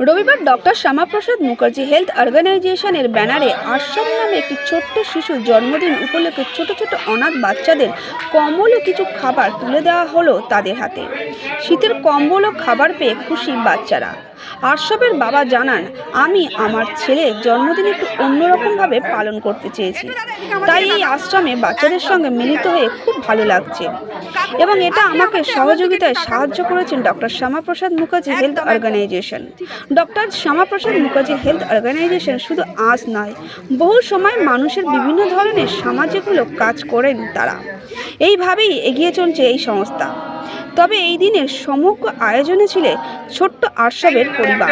রবিবার doctor Shyamaprasad Mukherjee health অর্গানাইজেশনের ব্যানারে আশ্রম নামে একটি ছোট্ট শিশুর জন্মদিন উপলক্ষে ছোট ছোট অনাথ বাচ্চাদের কম্বল ও কিছু খাবার তুলে দেওয়া হলো তাদের হাতে। শীতের কম্বল ও খাবার পেয়ে খুশি বাচ্চারা। আশ্রমের বাবা জানান আমি আমার ছেলের জন্মদিন একটু অন্যরকমভাবে পালন করতে চেয়েছি। তাই এই আশ্রমে বাচ্চাদের সঙ্গে মিলিত হয়ে খুব ভালো লাগছে। এবং এটা আমাকে সহযোগিতায় সাহায্য করেছেন doctor Shyamaprasad Mukherjee health organisation. Doctor Shyamaprasad Mukherjee health organisation শুধু আজ নয় বহু সময় মানুষের বিভিন্ন ধরনের সামাজিকমূলক কাজ করেন তারা। এইভাবেই এগিয়ে চলছে এই সংস্থা। তবে এই দিনের সমগ্র আয়োজনে ছিল ছোট্ট আর্শবের পরিবার।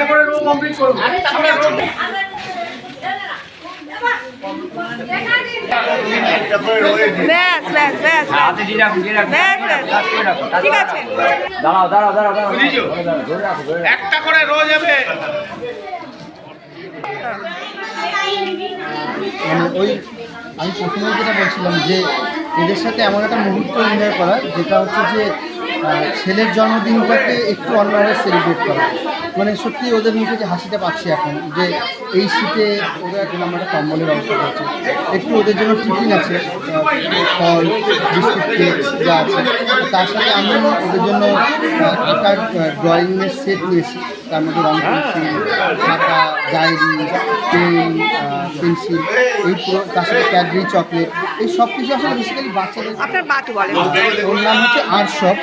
একটা করে রোজ হবে মানে ওই আমি প্রথমে যেটা বলছিলাম যে এদের সাথে এমন একটা মুহূর্ত এনজয় করা যেটা হচ্ছে যে ছেলের জন্মদিনটাকে একটু অন্যভাবে সেলিব্রেট করা। মানে সত্যি ওদের মুখে যে হাসিটা পাচ্ছি এখন যে এই শীতে ওরা এখন আমরা কম্বলের ব্যবস্থা করছি। একটু ওদের জন্য টিফিন আছে ফল বিস্কুট কেক যা আছে। তার সাথে আমি ওদের জন্য একটা ড্রয়িংয়ের সেট নিয়েছি। তার মধ্যে রং পেন্সিল খাতা ডায়েরি পেন পেন্সিল এই পুরো তার সাথে ক্যাডবেরি চকলেট এই সব কিছু আসলে বেসিক্যালি বাচ্চাদের আপনার বাত বলেন ওর নাম হচ্ছে আর্শব।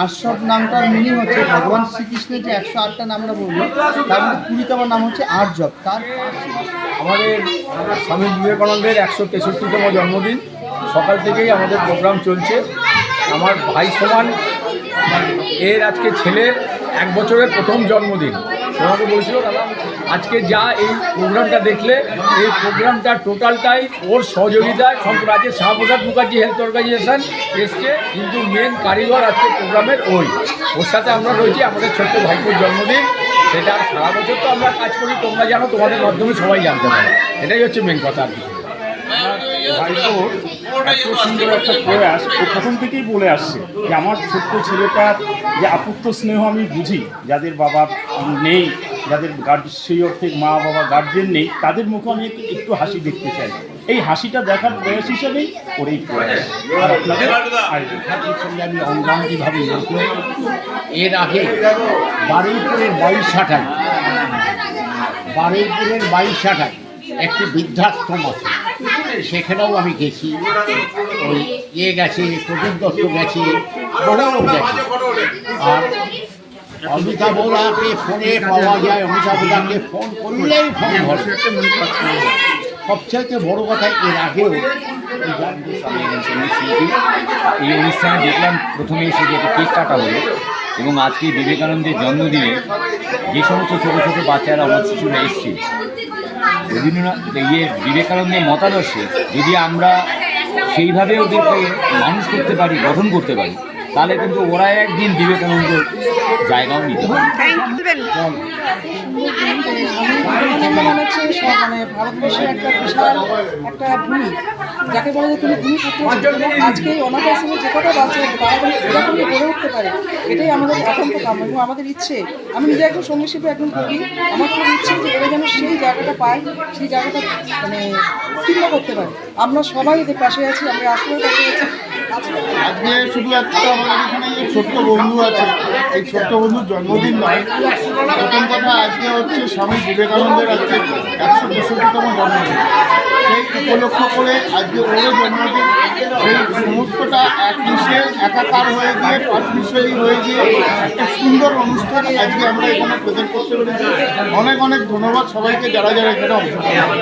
আর্শব নামটার মিনিং হচ্ছে ভগবান শ্রীকৃষ্ণের যে একশো আটটা নামটা বলব, তার মধ্যে কুড়িতম নাম হচ্ছে আর্যব তার আমাদের স্বামী বিবেকানন্দের একশো তেষট্টিতম জন্মদিন। সকাল থেকেই আমাদের প্রোগ্রাম চলছে। আমার ভাই সমান, এর আজকে ছেলে এক বছরের প্রথম জন্মদিন। তোমাকে বলছিল আজকে যা এই প্রোগ্রামটা দেখলে, এই প্রোগ্রামটা টোটালটাই ওর সহযোগিতায় শঙ্করাজের শাহপ্রসাদ মুখার্জি হেলথ অর্গানাইজেশন এসছে, কিন্তু মেন কারিগর আজকে প্রোগ্রামের ওই। ওর সাথে আমরা রয়েছি আমাদের ছোট্ট ভাইপোর জন্মদিন। সেটা সারা বছর তো আমরা কাজ করি, তোমরা জানো, তোমাদের মাধ্যমে সবাই জানতে পারে। এটাই হচ্ছে মেন কথা আর কি। ভাইপোর এত সুন্দর একটা প্রয়াস ও প্রথম থেকেই বলে আসছে যে আমার ছোট্ট ছেলেটার যে আপুত্র স্নেহ আমি বুঝি, যাদের বাবা নেই, যাদের গার্ড সেই অর্থে মা বাবা গার্জেন নেই, তাদের মুখে আমি একটু হাসি দেখতে চাই। এই হাসিটা দেখার প্রয়াস হিসেবেই ওর এই প্রয়াস। আর আমি অঙ্গাঙ্গিভাবে এর আগে বারুইপুরের বাইশ শাখায় বারুইপুরের বাইশ শাখায় একটি বৃদ্ধাশ্রম আছে। সেখানেও আমি গেছি। ওই ইয়ে গেছে, প্রদীপ দত্ত গেছে বহু লোক গেছে। আর ফোনে পাওয়া যায়, অমিতাভ দাকে ফোন করলেই ফোন ধরে সবচাইতে বড় কথা এর আগেও এই অনুষ্ঠানে দেখলাম, প্রথমে এসে যে কেক কাটা হলো, এবং আজকে বিবেকানন্দের জন্মদিনে যে সমস্ত ছোটো ছোটো বাচ্চারা, আমার শিশুরা এসছে রবীন্দ্রনাথ ইয়ে বিবেকানন্দের মতাদর্শে যদি আমরা সেইভাবে ওদেরকে মানুষ করতে পারি, গঠন করতে পারি, তাহলে কিন্তু ওরা একদিন বিবেকানন্দ জায়গাও নিতে পারে মানে ভারতবর্ষের একটা বিশাল একটা ভূমি। যাকে বলে যে তুমি ভূমি পুত্র আজকে এই অনাথ আশ্রমে যে কটা বাচ্চা তারা যেন এরকমই গড়ে উঠতে পারে। এটাই আমাদের একান্ত কাম্য এবং আমাদের ইচ্ছে। আমি নিজে একজন সঙ্গী শিল্পী একজন কবি। আমার খুব ইচ্ছে যে এরা যেন সেই জায়গাটা পায় সেই জায়গাটা মানে উত্তীর্ণ করতে পারে। আমরা সবাই এদের পাশে আছি আমরা আশ্রমের পাশে আছি। আজকে আজকে শুধু একটা আমাদের এখানে যে ছোট্ট বন্ধু আছে। এই ছোট্ট বন্ধুর জন্মদিন নয়। প্রথম কথা আজকে হচ্ছে স্বামী বিবেকানন্দের আজকে একশো তেষট্টিতম জন্মদিন। সেই উপলক্ষ করে আজকে ওর জন্মদিন সেই সমস্তটা এক মিশে একাকার হয়ে গিয়ে পাঁচ মিশালি হয়ে গিয়ে একটা সুন্দর অনুষ্ঠান আজকে আমরা এখানে প্রেজেন্ট করতে পেরেছি অনেক অনেক ধন্যবাদ সবাইকে, যারা যারা এখানে অংশগ্রহণ।